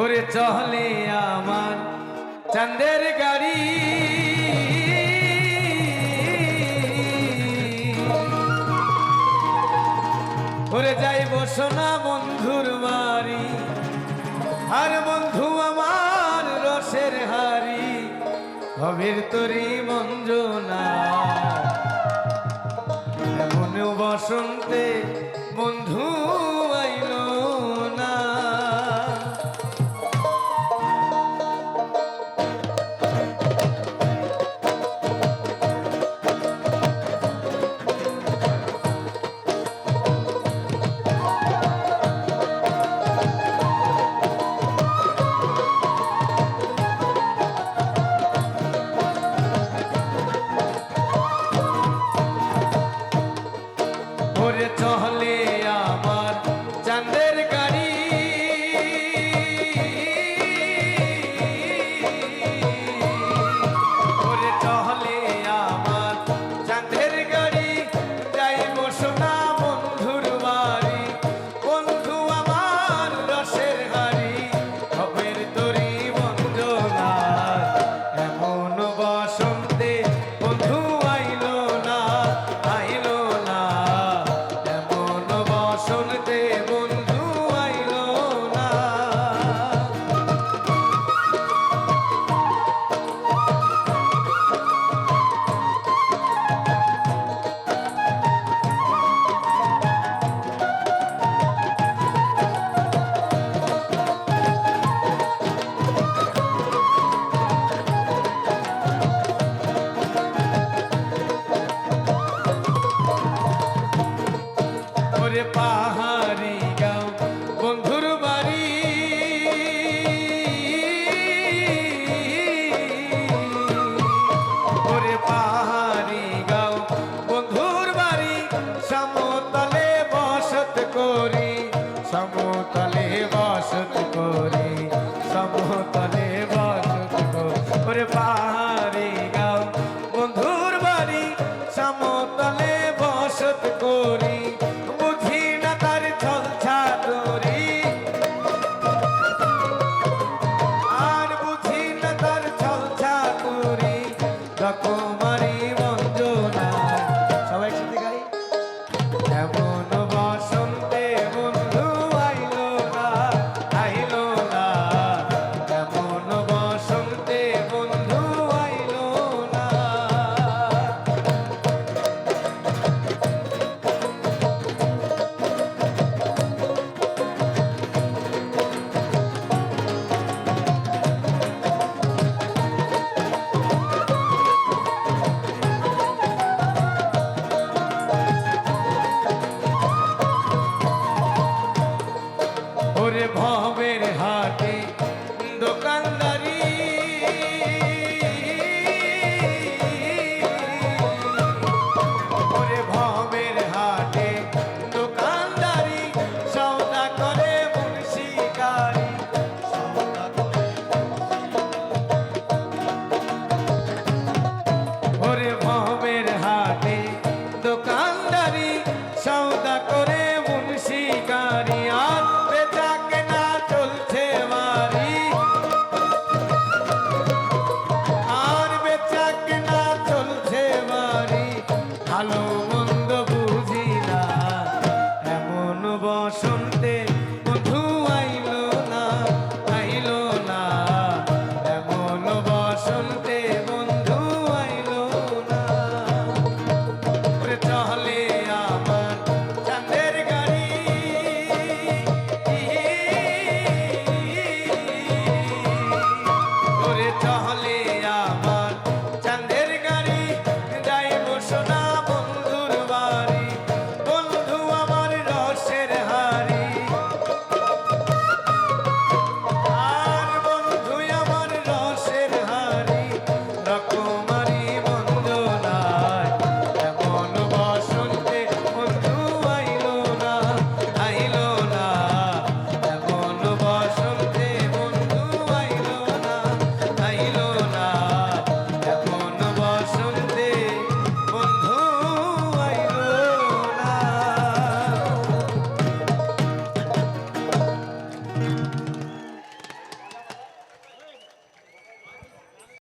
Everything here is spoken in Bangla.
ওরে চলে আমার চাঁদের গাড়ি। ওরে যাইব সোনা বন্ধুর বাড়ি, আর বন্ধু আমার রসের হারি কবির তরি মঞ্জনা। বসন্তে বন্ধু পাহাড়ি গাও, বন্ধুর বাড়ি। ওরে পাহাড়ি গাও, বন্ধুর বাড়ি। সমতলে বসত করি, সমতলে বসত করি, সমতলে বসত করি। ওরে পাহাড়ি গাও